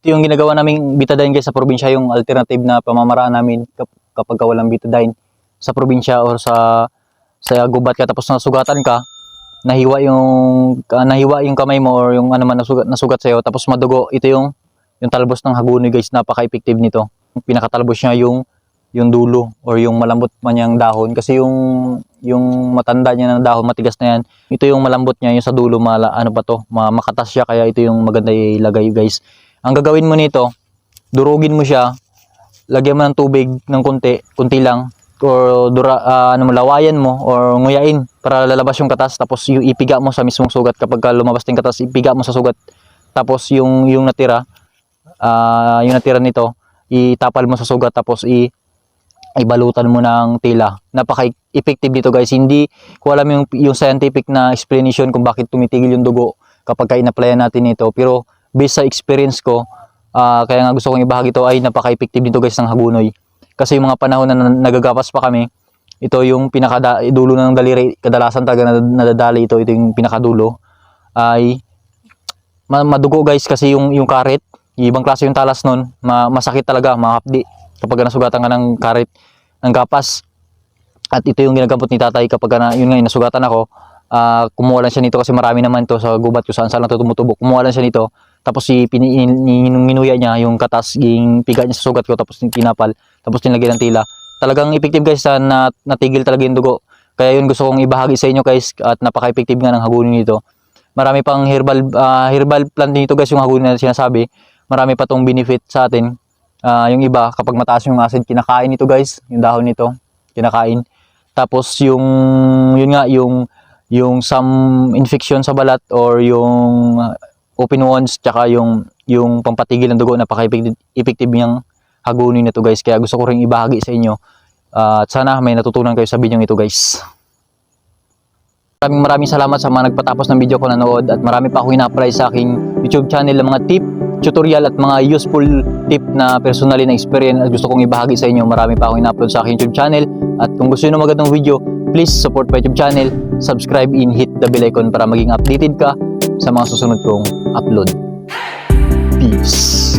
Ito yung ginagawa naming betadine guys sa probinsya, yung alternative na pamamaraan namin kap- kapag ka walang betadine sa probinsya or sa sa gubat ka tapos nasugatan ka, nahiwa yung ka- nahiwa yung kamay mo or yung ano man nasugat, nasugat sa'yo tapos madugo, ito yung yung talbos ng haguni guys, napaka-effective nito. Pinakatalbos niya yung yung dulo or yung malambot man niyang dahon. Kasi yung yung matanda niya ng dahon matigas na yan ito yung malambot niya yung sa dulo mala, ano pa to ma, makatas siya kaya ito yung maganda ilagay guys ang gagawin mo nito durugin mo siya lagyan mo ng tubig ng konti konti lang or dura, ah, ano mo lawayan mo or nguyain para lalabas yung katas tapos yung ipiga mo sa mismong sugat kapag ka lumabas yung katas ipiga mo sa sugat tapos yung yung natira ah, yung natira nito itapal mo sa sugat tapos i ibalutan mo ng tila. Napaka-effective dito guys. Hindi ko alam yung, yung scientific na explanation kung bakit tumitigil yung dugo kapag ka in-applyan natin ito. Pero based sa experience ko, ah, kaya nga gusto kong ibahagi ito ay napaka-effective dito guys ng hagunoy. Kasi yung mga panahon na nagagapas pa kami, ito yung pinaka dulo ng daliri, kadalasan talaga nad- nadadali ito, ito yung pinakadulo, ay ma- madugo guys kasi yung, yung karet, ibang klase yung talas nun, ma- masakit talaga, mahapdi kapag nasugatan ka ng karet ng gapas. At ito yung ginagamot ni tatay kapag na, yun nga, nasugatan ako, ah kumuha lang siya nito kasi marami naman to sa gubat ko saan saan lang ito tumutubok. Kumuha lang siya nito, tapos si minuya niya yung katas, yung piga niya sa sugat ko, tapos tinapal, tapos nilagyan ng tila. Talagang effective guys sa na, natigil talaga yung dugo. Kaya yun gusto kong ibahagi sa inyo guys at napaka-effective nga ng hagunin nito. Marami pang herbal ah, herbal plant nito guys yung hagunin na sinasabi. Marami pa tong benefit sa atin. Ah, yung iba, kapag mataas yung acid, kinakain ito guys, yung dahon nito, kinakain. Tapos yung, yun nga, yung, yung some infection sa balat or yung open wounds, tsaka yung, yung pampatigil ng dugo, napaka-effective effective niyang hagunin na to guys. Kaya gusto ko rin ibahagi sa inyo. Ah, at sana may natutunan kayo sa video ito guys. Maraming maraming salamat sa mga nagpatapos ng video ko nanood at marami pa akong ina-apply sa aking YouTube channel ng mga tip, tutorial at mga useful tip na personally na experience at gusto kong ibahagi sa inyo. Marami pa akong ina-upload sa aking YouTube channel at kung gusto niyo ng magandang video, please support my YouTube channel, subscribe and hit the bell icon para maging updated ka sa mga susunod kong upload. Peace!